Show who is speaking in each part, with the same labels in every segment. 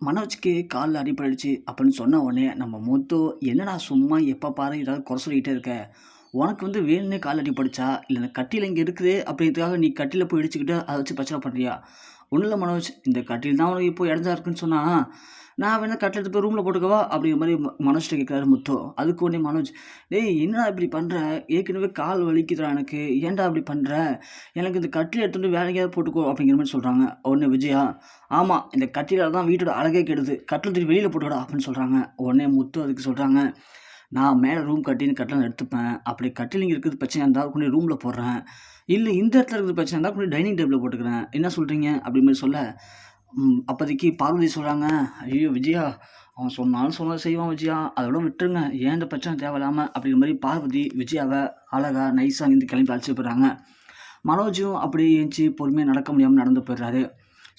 Speaker 1: மனோஜ்க்கு காலில் அடிப்படைச்சு அப்படின்னு சொன்ன உடனே நம்ம முத்து என்னடா சும்மா எப்போ பாரு ஏதாவது குறை சொல்லிக்கிட்டே இருக்க? உனக்கு வந்து வேணும்னே கால் அடிப்படைச்சா இல்லை இந்த கட்டியில் இங்கே இருக்குது அப்படின்றதுக்காக நீ கட்டியில் போய் இடிச்சுக்கிட்டு அதை வச்சு பிரச்சனை பண்ணுறியா ஒன்றும் இல்லை மனோஜ் இந்த கட்டில் தான் உனக்கு இப்போ இடஞ்சா இருக்குன்னு சொன்னால் நான் வேணால் கட்டில் எடுத்து போய் ரூமில் போட்டுக்கவா? அப்படிங்கிற மாதிரி ம- மனோஜ்கிட்ட கேட்குறாரு முத்து. அதுக்கு உடனே மனோஜ் டேய் என்னடா இப்படி பண்ணுற ஏற்கனவே கால் வலிக்குதுடா எனக்கு. ஏன்டா அப்படி பண்ணுற எனக்கு இந்த கட்டில் எடுத்துட்டு வேற எங்கேயாவது போட்டுக்கோ அப்படிங்கிற மாதிரி சொல்கிறாங்க உடனே விஜயா ஆமாம் இந்த கட்டில தான் வீட்டோட அழகே கெடுது. கட்டில் தூக்கி வெளியில் போட்டுக்கடா அப்படின்னு சொல்கிறாங்க உடனே முத்து அதுக்கு சொல்கிறாங்க நான் மேலே ரூம் கட்டின்னு கட்டில் எடுத்துப்பேன். அப்படி கட்டில் இங்கே இருக்கிறது பிரச்சனை இருந்தால் கொண்டு ரூமில் போடுறேன். இல்லை இந்த இடத்துல இருக்கிறது பிரச்சனை இருந்தால் கொண்டு டைனிங் டேபிளில் போட்டுக்கிறேன். என்ன சொல்கிறீங்க அப்படி மாதிரி சொல்ல அப்போதைக்கு பார்வதி சொல்கிறாங்க ஐயோ விஜயா அவன் சொன்னாலும் சொன்னதை செய்வான் விஜயா அதோட விட்டுருங்க ஏன் இந்த பிரச்சனை தேவையில்லாமல் அப்படிங்கிற மாதிரி பார்வதி விஜயாவை அழகா நைஸாக இருந்து கிளம்பி அழைச்சிட்டு போயிடுறாங்க. மனோஜும் அப்படி ஏஞ்சி பொறுமையாக நடக்க முடியாமல் நடந்து போயிடுறாரு.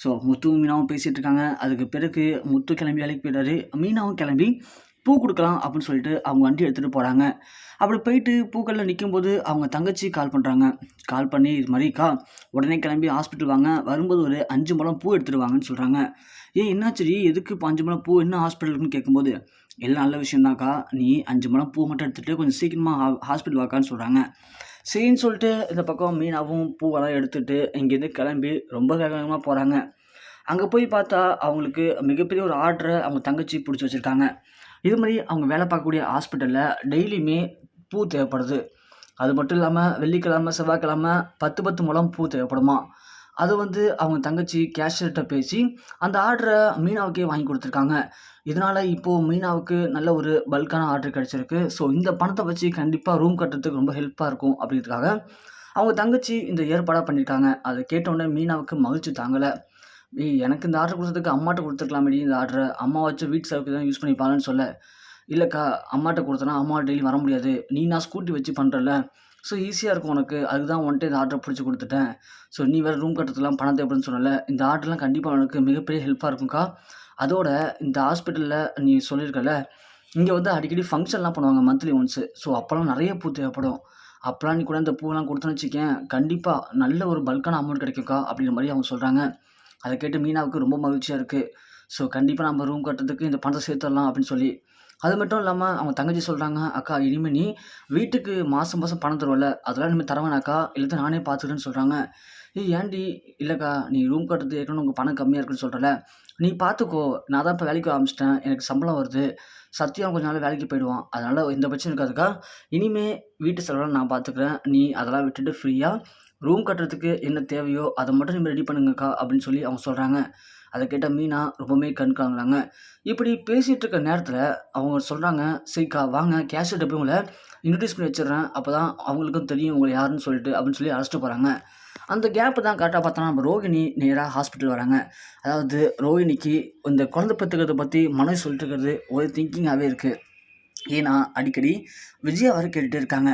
Speaker 1: ஸோ முத்து மீனாவும் பேசிகிட்டு இருக்காங்க. அதுக்கு பிறகு முத்து கிளம்பி வேலைக்கு போயிடுறாரு. மீனாவும் கிளம்பி பூ கொடுக்கலாம் அப்படின்னு சொல்லிட்டு அவங்க வண்டி எடுத்துகிட்டு போகிறாங்க அப்படி போயிட்டு பூக்களில் நிற்கும்போது அவங்க தங்கச்சி கால் பண்ணுறாங்க கால் பண்ணி இது மாதிரிக்கா உடனே கிளம்பி ஹாஸ்பிட்டல் வாங்க. வரும்போது ஒரு அஞ்சு முழம் பூ எடுத்துகிட்டு வாங்கன்னு சொல்கிறாங்க ஏன் என்னாச்சுடி எதுக்கு இப்போ அஞ்சு முழம் பூ? என்ன ஹாஸ்பிட்டலுக்குன்னு கேட்கும்போது எல்லாம் நல்ல விஷயம்தாக்கா நீ அஞ்சு முழம் பூ மட்டும் எடுத்துகிட்டு கொஞ்சம் சீக்கிரமாக ஹாஸ்பிட்டல் வாக்கான்னு சொல்கிறாங்க சரின்னு சொல்லிட்டு இந்த பக்கம் மீனாவும் பூவெல்லாம் எடுத்துகிட்டு இங்கேருந்து கிளம்பி ரொம்ப வேகமாக போகிறாங்க அங்கே போய் பார்த்தா அவங்களுக்கு மிகப்பெரிய ஒரு ஆர்டரை அவங்க தங்கச்சி பிடிச்சி வச்சுருக்காங்க. இது மாதிரி அவங்க வேலை பார்க்கக்கூடிய ஹாஸ்பிட்டலில் டெய்லியுமே பூ தேவைப்படுது. அது மட்டும் இல்லாமல் வெள்ளிக்கிழமை செவ்வாய்க்கிழமை பத்து பத்து முழம் பூ தேவைப்படுமா? அது வந்து அவங்க தங்கச்சி கேஷியர்கிட்ட பேசி அந்த ஆர்டரை மீனாவுக்கே வாங்கி கொடுத்துருக்காங்க. இதனால் இப்போது மீனாவுக்கு நல்ல ஒரு பல்கான ஆர்டர் கிடச்சிருக்கு. ஸோ இந்த பணத்தை வச்சு கண்டிப்பாக ரூம் கட்டுறதுக்கு ரொம்ப ஹெல்ப்பாக இருக்கும் அப்படின்றதுக்காக அவங்க தங்கச்சி இந்த ஏற்பாடாக பண்ணியிருக்காங்க அதை கேட்டோடனே மீனாவுக்கு மகிழ்ச்சி தாங்கலை. ஏய் எனக்கு இந்த ஆர்டர் கொடுத்ததுக்கு அம்மாட்ட கொடுத்துருக்கலாமேடி இந்த ஆர்டரை அம்மா வச்சு வீட்டு செலவுக்கு தான் யூஸ் பண்ணிப்பாங்கன்னு சொல்ல. இல்லைக்கா அம்மாட்ட கொடுத்தனா அம்மா டெய்லி வர முடியாது. நீ நான் ஸ்கூட்டி வச்சு பண்ணுறல ஸோ ஈஸியாக இருக்கும் உனக்கு. அதுக்கு தான் வந்துட்டு இந்த ஆர்டரை பிடிச்சி கொடுத்துட்டேன். ஸோ நீ வேறு ரூம் கட்டுறதுலாம் பணம் தேவைப்படுன்னு சொன்னல. இந்த ஆர்டர்லாம் கண்டிப்பாக உனக்கு மிகப்பெரிய ஹெல்ப்பாக இருக்கும்க்கா. அதோட இந்த ஹாஸ்பிட்டலில் நீ சொல்லியிருக்கல இங்கே வந்து அடிக்கடி ஃபங்க்ஷன்லாம் பண்ணுவாங்க மந்த்லி ஒன்ஸு ஸோ அப்போல்லாம் நிறைய பூ தேவைப்படும். அப்போலாம் நீ கூட இந்த பூவெல்லாம் கொடுத்தோன்னு வச்சுக்கேன் கண்டிப்பாக நல்ல ஒரு பல்கான அமௌண்ட் கிடைக்கும்க்கா அப்படிங்கிற மாதிரி அவங்க சொல்கிறாங்க அதை கேட்டு மீனாவுக்கு ரொம்ப மகிழ்ச்சியாக இருக்குது ஸோ கண்டிப்பாக நம்ம ரூம் கட்டுறதுக்கு இந்த பணத்தை சேர்த்துடலாம் அப்படின்னு சொல்லி. அது மட்டும் இல்லாமல் அவங்க தங்கச்சி சொல்கிறாங்க அக்கா இனிமேல் நீ வீட்டுக்கு மாதம் மாதம் பணம் தருவல. அதெல்லாம் இனிமேல் தரவேனாக்கா இல்லை நானே பார்த்துக்கிறேன்னு சொல்கிறாங்க ஏய் ஏன்டி? இல்லைக்கா நீ ரூம் கட்டுறது ஏற்கனவே உங்கள் பணம் கம்மியாக இருக்குன்னு சொல்கிறல நீ பார்த்துக்கோ நான் தான் இப்போ வேலைக்கு ஆரம்பிச்சிட்டேன். எனக்கு சம்பளம் வருது. சத்தியம் கொஞ்ச நாள் வேலைக்கு போயிடுவான். அதனால் எந்த பட்சம் இருக்காதுக்கா. இனிமே வீட்டு செலவெல்லாம் நான் பார்த்துக்கிறேன் நீ அதெல்லாம் விட்டுட்டு ஃப்ரீயாக ரூம் கட்டுறதுக்கு என்ன தேவையோ அதை மட்டும் நீங்கள் ரெடி பண்ணுங்கக்கா அப்படின்னு சொல்லி அவங்க சொல்கிறாங்க அதை கேட்ட மீனா ரொம்பவுமே கண் இப்படி பேசிகிட்டு இருக்க நேரத்தில் அவங்க சொல்கிறாங்க சரிக்கா வாங்க கேஷ் போய் உங்களை இன்ட்ரடியூஸ் பண்ணி வச்சிடுறேன். அப்போ தான் அவங்களுக்கும் தெரியும் உங்களை யாருன்னு சொல்லிட்டு அப்படின்னு சொல்லி அழைச்சிட்டு போகிறாங்க அந்த கேப்பு தான் கரெக்டாக பார்த்தோன்னா நம்ம ரோகிணி நேராக ஹாஸ்பிட்டல் வராங்க. அதாவது ரோகிணிக்கு இந்த குழந்தை பெற்றுக்கிறத பற்றி மனசு சொல்லிட்டு இருக்கிறது ஒரு திங்கிங்காகவே இருக்குது ஏன்னா அடிக்கடி விஜய் வர கேட்டுகிட்டே இருக்காங்க.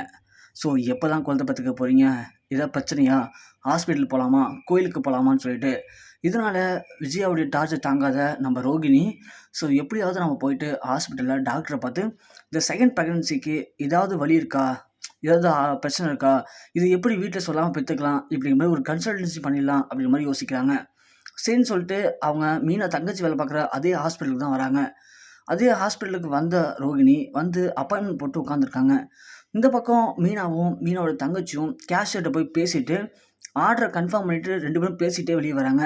Speaker 1: ஸோ எப்போ தான் குழந்தை பெற்றுக்க போகிறீங்க ஏதாவது பிரச்சனையா? ஹாஸ்பிட்டல் போகலாமா கோயிலுக்கு போகலாமான்னு சொல்லிட்டு. இதனால் விஜயாவுடைய டார்ச்சர் தாங்காத நம்ம ரோகிணி. ஸோ எப்படியாவது நம்ம போயிட்டு ஹாஸ்பிட்டலில் டாக்டரை பார்த்து இந்த செகண்ட் ப்ரெக்னன்சிக்கு ஏதாவது வழி இருக்கா? ஏதாவது பிரச்சனை இருக்கா? இது எப்படி வீட்டில் சொல்லாமல் பெற்றுக்கலாம்? இப்படிங்கிற மாதிரி ஒரு கன்சல்டன்சி பண்ணிடலாம் அப்படிங்கிற மாதிரி யோசிக்கிறாங்க. சரின்னு சொல்லிட்டு அவங்க மீனா தங்கச்சி வேலை பார்க்குற அதே ஹாஸ்பிட்டலுக்கு தான் வராங்க. அதே ஹாஸ்பிட்டலுக்கு வந்த ரோகிணி வந்து அப்பாயின்மெண்ட் போட்டு உட்காந்துருக்காங்க இந்த பக்கம் மீனாவும் மீனாவோட தங்கச்சியும் கேஷியர்கிட்ட போய் பேசிட்டு ஆர்டரை கன்ஃபார்ம் பண்ணிட்டு ரெண்டு பேரும் பேசிகிட்டே வெளியே வராங்க.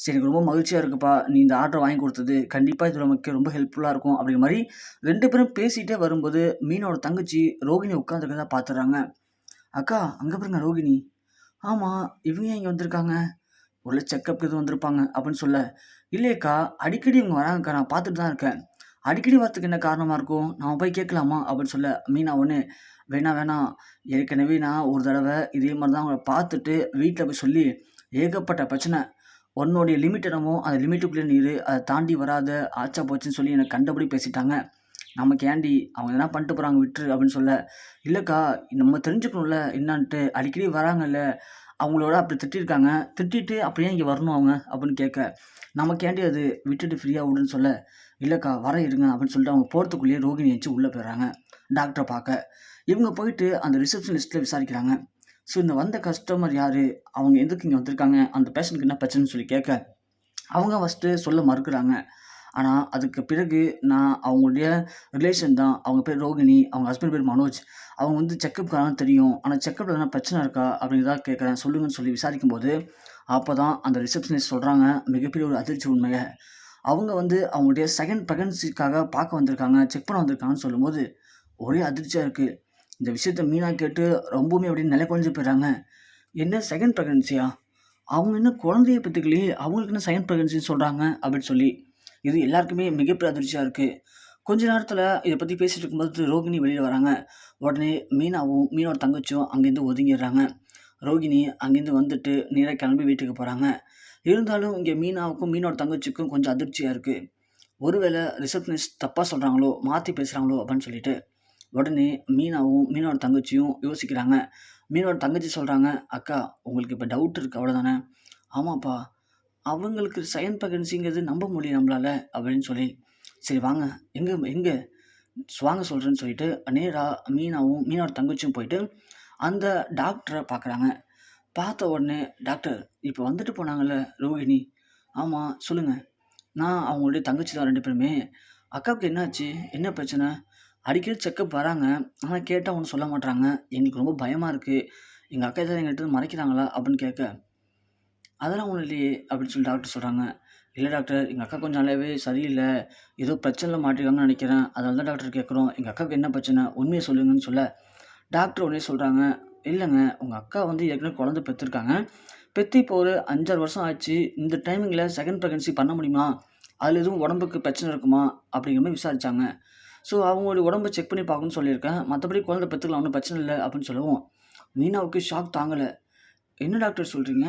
Speaker 1: சரி எனக்கு ரொம்ப மகிழ்ச்சியாக இருக்குப்பா. நீ இந்த ஆர்டர் வாங்கி கொடுத்தது. கண்டிப்பாக இது நமக்கு ரொம்ப ஹெல்ப்ஃபுல்லாக இருக்கும் அப்படிங்கிற மாதிரி ரெண்டு பேரும் பேசிகிட்டே வரும்போது மீனோட தங்கச்சி ரோகிணி உட்காந்துருக்கதா பார்த்துடுறாங்க அக்கா அங்கே பாருங்க ரோகிணி. ஆமாம் இவங்க ஏன் இங்கே வந்திருக்காங்க? ஒரு செக்கப் எதுவும் வந்திருப்பாங்க அப்படின்னு சொல்ல. இல்லையக்கா அடிக்கடி இவங்க வராங்கக்கா. நான் பார்த்துட்டு தான் இருக்கேன். அடிக்கடி வரத்துக்கு என்ன காரணமாக இருக்கும்? நான் போய் கேட்கலாமா? அப்படின்னு சொல்ல மீனா ஒன்று வேணாம் வேணாம். ஏற்கனவே நான் ஒரு தடவை இதே மாதிரி தான் அவங்கள பார்த்துட்டு வீட்டில் போய் சொல்லி ஏகப்பட்ட பிரச்சனை. உன்னுடைய லிமிட் என்னமோ அந்த லிமிட்டுக்குள்ளே நீர் அதை தாண்டி வராத ஆச்சா போச்சுன்னு சொல்லி எனக்கு கண்டபடி பேசிட்டாங்க. நமக்கு ஏண்டி? அவங்க என்ன பண்ணிட்டு போகிறாங்க விட்டுரு அப்படின்னு சொல்ல இல்லைக்கா நம்ம தெரிஞ்சுக்கணும்ல என்னான்ட்டு. அடிக்கடி வராங்கல்ல. அவங்களோட அப்படி திட்டிருக்காங்க. திட்டிட்டு அப்படியே இங்கே வரணும் அவங்க? அப்படின்னு கேட்க நமக்கேண்டி அது விட்டுட்டு ஃப்ரீயாக விடுன்னு சொல்ல? இல்லைக்கா வர இருங்க அப்படின்னு சொல்லிட்டு அவங்க போகிறதுக்குள்ளேயே ரோகிணி வச்சு உள்ளே போயிடுறாங்க. டாக்டரை பார்க்க இவங்க போயிட்டு அந்த ரிசப்ஷன் லிஸ்ட்டில் விசாரிக்கிறாங்க. ஸோ இந்த வந்த கஸ்டமர் யார்? அவங்க எதுக்கு இங்கே வந்திருக்காங்க? அந்த பேஷண்ட்டுக்கு என்ன பிரச்சனைன்னு சொல்லி கேட்க அவங்க ஃபஸ்ட்டு சொல்ல மறுக்கிறாங்க. ஆனால் அதுக்கு பிறகு நான் அவங்களுடைய ரிலேஷன் தான் அவங்க பேர் ரோகிணி அவங்க ஹஸ்பண்ட் பேர் மனோஜ். அவங்க வந்து செக்கப்புக்காக தெரியும். ஆனால் செக்கப்பில் எதனா பிரச்சனை இருக்கா அப்படிங்கிறதா கேட்குறேன். சொல்லுங்கன்னு சொல்லி விசாரிக்கும்போது அப்போ தான் அந்த ரிசப்ஷனிஸ்ட் சொல்கிறாங்க மிகப்பெரிய ஒரு அதிர்ச்சி உண்மையை. அவங்க வந்து அவங்களுடைய செகண்ட் ப்ரெக்னன்சிக்காக பார்க்க வந்திருக்காங்க செக் பண்ண வந்திருக்காங்கன்னு சொல்லும்போது ஒரே அதிர்ச்சியாக இருக்குது இந்த விஷயத்த மீனா கேட்டு ரொம்பவுமே அப்படியே நிலை குறைஞ்சு போயிடுறாங்க. என்ன செகண்ட் ப்ரெக்னன்சியா அவங்க இன்னும் குழந்தைய பற்றிக்கலையே அவங்களுக்கு என்ன செகண்ட் ப்ரெக்னன்சின்னு சொல்கிறாங்க அப்படின்னு சொல்லி இது எல்லாருக்குமே மிகப்பெரிய அதிர்ச்சியாக இருக்குது கொஞ்ச நேரத்தில் இதை பற்றி பேசிகிட்டு இருக்கும்போது ரோகிணி வெளியில் வராங்க. உடனே மீனாவும் மீனோட தங்கச்சியும் அங்கேருந்து ஒதுங்கிடுறாங்க. ரோகிணி அங்கேருந்து வந்துட்டு நேராக கிளம்பி வீட்டுக்கு போகிறாங்க இருந்தாலும் இங்கே மீனாவுக்கும் மீனோட தங்கச்சிக்கும் கொஞ்சம் அதிர்ச்சியாக இருக்குது ஒருவேளை ரிசப்ஷனிஸ்ட் தப்பாக சொல்கிறாங்களோ மாற்றி பேசுகிறாங்களோ அப்படின்னு சொல்லிட்டு உடனே மீனாவும் மீனோட தங்கச்சியும் யோசிக்கிறாங்க. மீனோட தங்கச்சி சொல்கிறாங்க அக்கா உங்களுக்கு இப்போ டவுட் இருக்குது அவ்வளோதானே ஆமாப்பா அவங்களுக்கு சயன் பகன்சிங்கிறது நம்ப முடியும் நம்மளால் அப்படின்னு சொல்லி. சரி வாங்க. எங்கே எங்கே? வாங்க சொல்கிறேன்னு சொல்லிட்டு நேராக மீனாவும் மீனோட தங்கச்சியும் போயிட்டு அந்த டாக்டரை பார்க்குறாங்க பார்த்த உடனே டாக்டர் இப்போ வந்துட்டு போனாங்கல்ல ரோஹிணி. ஆமாம் சொல்லுங்கள் நான் அவங்களுடைய தங்கச்சி தான் ரெண்டு பேருமே. அக்காவுக்கு என்னாச்சு? என்ன பிரச்சனை? அடிக்கடி செக்கப் வராங்க. ஆனால் கேட்டால் ஒன்றும் சொல்ல மாட்டுறாங்க எங்களுக்கு ரொம்ப பயமாக இருக்குது எங்கள் அக்கா எதாவது எங்கள்கிட்ட மறைக்கிறாங்களா அப்படின்னு கேட்க அதெல்லாம் ஒன்றும் இல்லையே அப்படின்னு சொல்லி டாக்டர் சொல்கிறாங்க இல்லை டாக்டர் எங்கள் அக்கா கொஞ்சம் நல்லாவே சரியில்லை. ஏதோ பிரச்சனையில் மாட்டிருக்காங்கன்னு நினைக்கிறேன். அதனால தான் டாக்டர் கேட்குறோம். எங்கள் அக்காவுக்கு என்ன பிரச்சனை? உண்மையை சொல்லுங்கன்னு சொல்ல. டாக்டர் உடனே சொல்கிறாங்க இல்லைங்க உங்கள் அக்கா வந்து ஏற்கனவே குழந்தை பெற்றிருக்காங்க. பெற்று இப்போ ஒரு அஞ்சாறு வருஷம் ஆச்சு. இந்த டைமிங்கில் செகண்ட் ப்ரெக்னன்சி பண்ண முடியுமா? அதில் எதுவும் உடம்புக்கு பிரச்சனை இருக்குமா? அப்படிங்கிற மாதிரி விசாரித்தாங்க ஸோ அவங்களுடைய உடம்பை செக் பண்ணி பார்க்கணும்னு சொல்லியிருக்கேன். மற்றபடி குழந்தை பெற்றுக்கலாம் ஒன்றும் பிரச்சனை இல்லை அப்படின்னு சொல்லுவோம். மீனாவுக்கு ஷாக் தாங்கலை. என்ன டாக்டர் சொல்கிறீங்க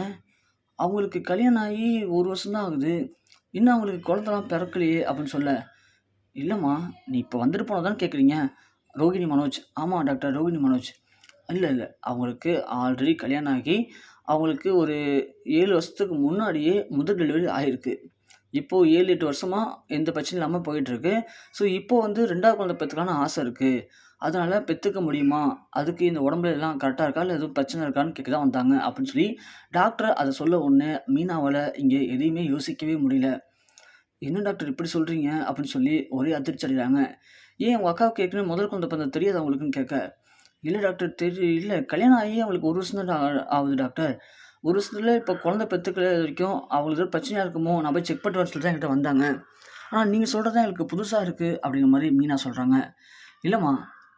Speaker 1: அவங்களுக்கு கல்யாணம் ஆகி ஒரு வருஷம் தான் ஆகுது. இன்னும் அவங்களுக்கு குழந்தலாம் பிறக்கலையே அப்படின்னு சொல்ல. இல்லைம்மா நீ இப்போ வந்துட்டு போனால் தானே கேட்குறீங்க ரோகிணி மனோஜ். ஆமாம் டாக்டர் ரோகிணி மனோஜ். இல்லை இல்லை. அவங்களுக்கு ஆல்ரெடி கல்யாணம் ஆகி அவங்களுக்கு ஒரு ஏழு வருஷத்துக்கு முன்னாடியே முதல் டெலிவரி ஆகிருக்கு இப்போது ஏழு எட்டு வருஷமாக எந்த பிரச்சனையும் இல்லாமல் போயிட்டுருக்கு. ஸோ இப்போது வந்து ரெண்டாவது குழந்தை பெற்றுக்கலான்னு ஆசை இருக்குது அதனால் பெற்றுக்க முடியுமா? அதுக்கு இந்த உடம்புல எல்லாம் கரெக்டாக இருக்கா? இல்லை எதுவும் பிரச்சனை இருக்கான்னு கேட்க தான் வந்தாங்க அப்படின்னு சொல்லி டாக்டர் அதை சொல்ல ஒன்று மீனாவால் இங்கே எதையுமே யோசிக்கவே முடியல. என்ன டாக்டர் இப்படி சொல்கிறீங்க அப்படின்னு சொல்லி ஒரே அதிர்ச்சி அடைகிறாங்க. ஏன் உங்கள் அக்காவுக்கு ஏற்கனவே முதல் குழந்தை பிறந்த தெரியாது அவங்களுக்குன்னு கேட்க? இல்லை டாக்டர் தெரி இல்லை கல்யாணம் ஆகி அவங்களுக்கு ஒரு வருஷம் தான் ஆ- ஆகுது டாக்டர் ஒரு வருஷத்துல இப்போ குழந்த பெற்றுக்கல வரைக்கும் அவங்களுக்கு ஏதோ பிரச்சனையாக இருக்குமோ நான் போய் செக் பண்ணிட்டு வர தான் என்கிட்ட வந்தாங்க. ஆனால் நீங்கள் சொல்கிறது தான் எனக்கு புதுசாக இருக்குது அப்படிங்கிற மாதிரி மீனா சொல்கிறாங்க இல்லைம்மா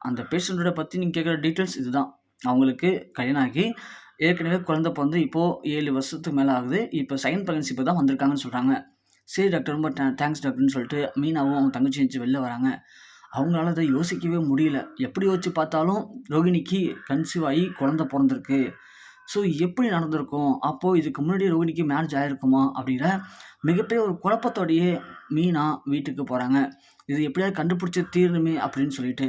Speaker 1: அந்த பேஷண்ட்டோட பற்றி நீங்கள் கேட்குற டீட்டெயில்ஸ் இதுதான். அவங்களுக்கு கல்யாணம் ஆகி ஏற்கனவே குழந்த பிறந்து இப்போது ஏழு வருஷத்துக்கு மேலே ஆகுது. இப்போ செகண்ட் ப்ரெக்னன்சி இப்போ தான் வந்திருக்காங்கன்னு சொல்கிறாங்க சரி டாக்டர் ரொம்ப தேங்க்ஸ் டாக்டர்னு சொல்லிட்டு மீனாவும் அவங்க தங்கச்சி வச்சு வெளில வராங்க. அவங்களால அதை யோசிக்கவே முடியல. எப்படி யோசிச்சு பார்த்தாலும் ரோகிணிக்கு கன்சீவ் ஆகி குழந்த பிறந்திருக்கு. ஸோ எப்படி நடந்திருக்கும்? அப்போது இதுக்கு முன்னாடி ரோஹினிக்கு மேரேஜ் ஆகிருக்குமா அப்படிங்கிற மிகப்பெரிய ஒரு குழப்பத்தோடையே மீனா வீட்டுக்கு போகிறாங்க இது எப்படியாவது கண்டுபிடிச்சி தீரணுமே அப்படின்னு சொல்லிட்டு.